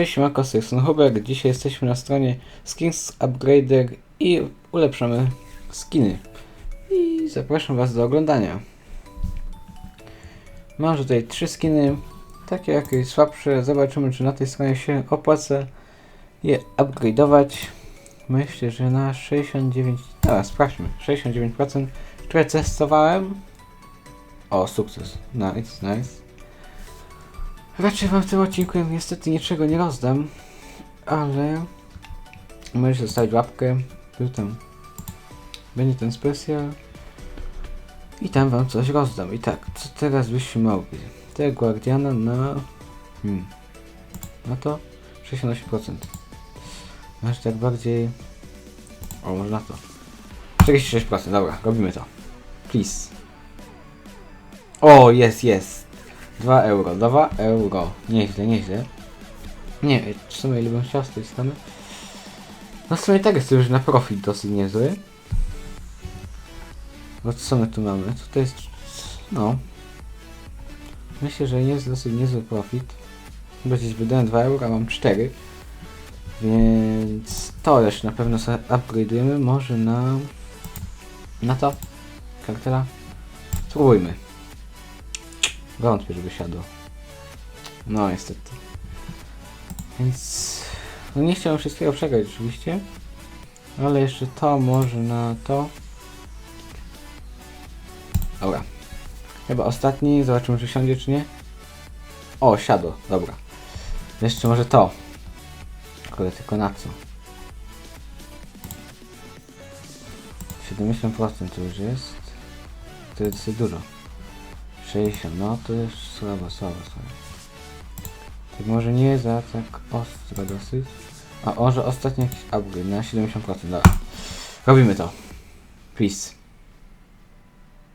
Cześć, Marko Sexton Hubert. Dzisiaj jesteśmy na stronie Skins Upgrader i ulepszamy skiny. I zapraszam Was do oglądania. Mam tutaj trzy skiny, takie jakieś słabsze. Zobaczymy, czy na tej stronie się opłaca je upgrade'ować. Myślę, że na 69... Dobra, sprawdźmy. 69%, które testowałem. O, sukces. Nice, nice. Raczej wam w tym odcinku niestety niczego nie rozdam, ale możecie zostawić łapkę, tu tam będzie ten specjal i tam wam coś rozdam. I tak, co teraz byśmy mogli? Tego Guardiana na... Hmm, na to 68%. Może tak bardziej... O, może na to. 46%, dobra, robimy to. Please. O, jest, jest. 2 euro, 2 euro. Nieźle, nieźle. Nie, w sumie ile bym chciał z tej strony. No w sumie tak jest już na profit dosyć niezły. Bo co my tu mamy? Tutaj jest... No. Myślę, że jest dosyć niezły profit. Bo gdzieś wydałem 2 euro, a mam 4. Więc to jeszcze na pewno sobie upgrade'ujemy. Może na... Na to? Kartela? Spróbujmy. Wątpię, żeby siadło. No niestety. Więc... No nie chciałem wszystkiego przegrać oczywiście. Ale jeszcze to może na to. Dobra. Chyba ostatni. Zobaczymy czy siądzie czy nie. O, siadło. Dobra. Jeszcze może to. Kurde, tylko na co? 70% to już jest. To jest dosyć dużo. 60, no to jest słabo, słabo, słabo. Tak może nie za tak ostro dosyć. A może ostatni jakiś upgrade na 70%, dobra. Robimy to. Please.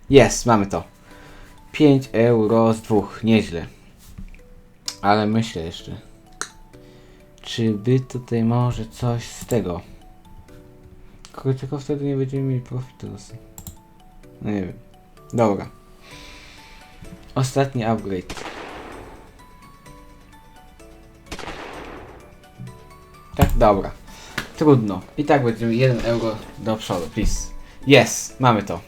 Jest, mamy to. 5 euro z dwóch, nieźle. Ale myślę jeszcze. Czy by tutaj może coś z tego? Tylko wtedy nie będziemy mieli profitu dosyć. No nie wiem. Dobra. Ostatni upgrade. Tak, dobra. Trudno. I tak będziemy 1 euro do przodu, please. Yes, mamy to.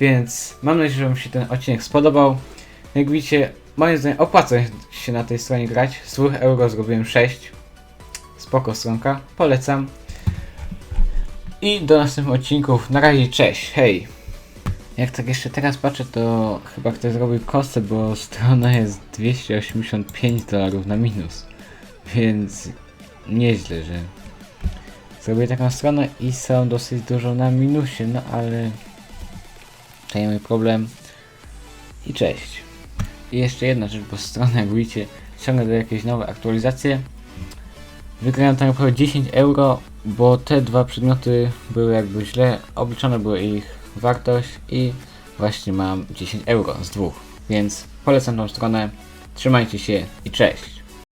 Więc mam nadzieję, że Wam się ten odcinek spodobał. Jak widzicie, moim zdaniem opłaca się na tej stronie grać. Z 2 euro zrobiłem 6. Spoko stronka. Polecam. I do następnych odcinków. Na razie, cześć, hej. Jak tak jeszcze teraz patrzę, to chyba ktoś zrobił kostę, bo strona jest 285 dolarów na minus. Więc nieźle, że zrobię taką stronę i są dosyć dużo na minusie, no ale mój problem. I cześć. I jeszcze jedna rzecz, bo strona jak widzicie ciągle do jakieś nowe aktualizacje. Wygrałem tam około 10 euro, bo te dwa przedmioty były jakby źle, obliczone były ich wartość i właśnie mam 10 euro z dwóch. Więc polecam tą stronę. Trzymajcie się i cześć.